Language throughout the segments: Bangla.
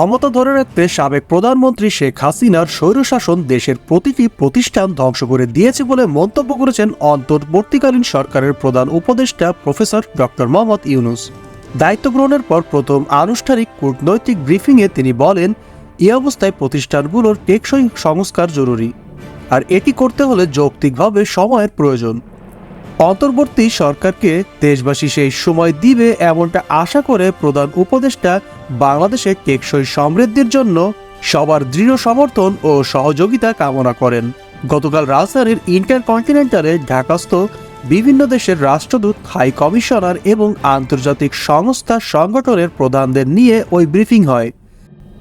ক্ষমতা ধরে রাখতে সাবেক প্রধানমন্ত্রী শেখ হাসিনার স্বৈরশাসন দেশের প্রতিটি প্রতিষ্ঠান ধ্বংস করে দিয়েছে বলে মন্তব্য করেছেন অন্তর্বর্তীকালীন সরকারের প্রধান উপদেষ্টা প্রফেসর ডক্টর মোহাম্মদ ইউনুস। দায়িত্ব গ্রহণের পর প্রথম আনুষ্ঠানিক কূটনৈতিক ব্রিফিংয়ে তিনি বলেন, এ অবস্থায় প্রতিষ্ঠানগুলোর টেকসই সংস্কার জরুরি, আর এটি করতে হলে যৌক্তিকভাবে সময়ের প্রয়োজন। অন্তর্বর্তী সরকারকে দেশবাসী সেই সময় দিবে এমনটা আশা করে প্রধান উপদেষ্টা বাংলাদেশের টেকসই সমৃদ্ধির জন্য সবার দৃঢ় সমর্থন ও সহযোগিতা কামনা করেন। গতকাল রাজধানীর ইন্টারকন্টিনেন্টালে ঢাকাস্থ বিভিন্ন দেশের রাষ্ট্রদূত, হাই কমিশনার এবং আন্তর্জাতিক সংস্থা সংগঠনের প্রধানদের নিয়ে ওই ব্রিফিং হয়।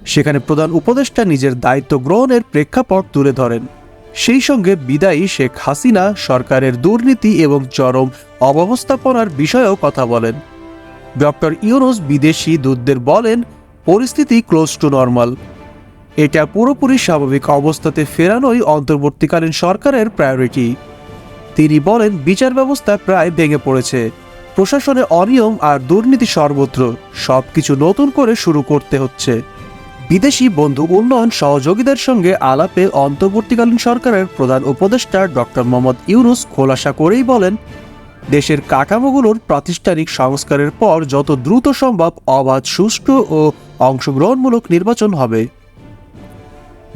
সেখানে প্রধান উপদেষ্টা নিজের দায়িত্ব গ্রহণের প্রেক্ষাপট তুলে ধরেন। সেই সঙ্গে বিদায়ী শেখ হাসিনা সরকারের দুর্নীতি এবং চরম অব্যবস্থাপনার বিষয়েও কথা বলেন। ডক্টর ইউনুস বিদেশি দূতদের বলেন, পরিস্থিতি ক্লোজ টু নর্মাল এটা পুরোপুরি স্বাভাবিক অবস্থাতে ফেরানোই অন্তর্বর্তীকালীন সরকারের প্রায়োরিটি তিনি বলেন, বিচার ব্যবস্থা প্রায় ভেঙে পড়েছে। প্রশাসনে অনিয়ম আর দুর্নীতি সর্বত্র। সবকিছু নতুন করে শুরু করতে হচ্ছে। বিদেশি বন্ধু উন্নয়ন সহযোগীদের সঙ্গে আলাপে অন্তর্বর্তীকালীন সরকারের প্রধান উপদেষ্টা ডক্টর মোহাম্মদ ইউনুস খোলাসা করেই বলেন, দেশের কাঠামোগুলোর প্রাতিষ্ঠানিক সংস্কারের পর যত দ্রুত সম্ভব অবাধ, সুষ্ঠু ও অংশগ্রহণমূলক নির্বাচন হবে।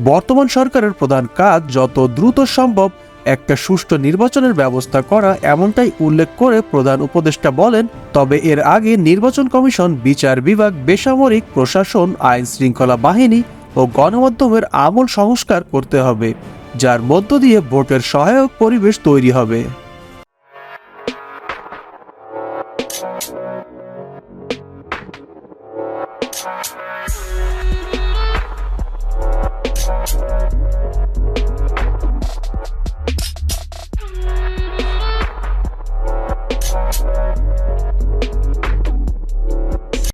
বর্তমান সরকারের প্রধান কাজ, যত দ্রুত সম্ভব একটা সুষ্ঠু নির্বাচনের ব্যবস্থা করা এমনটাই উল্লেখ করে প্রধান উপদেষ্টা বলেন, তবে এর আগে নির্বাচন কমিশন, বিচার বিভাগ, বেসামরিক প্রশাসন, আইন শৃঙ্খলা বাহিনী ও গণমাধ্যমের আমল সংস্কার করতে হবে, যার মধ্য দিয়ে ভোটের সহায়ক পরিবেশ তৈরি হবে। Thank you.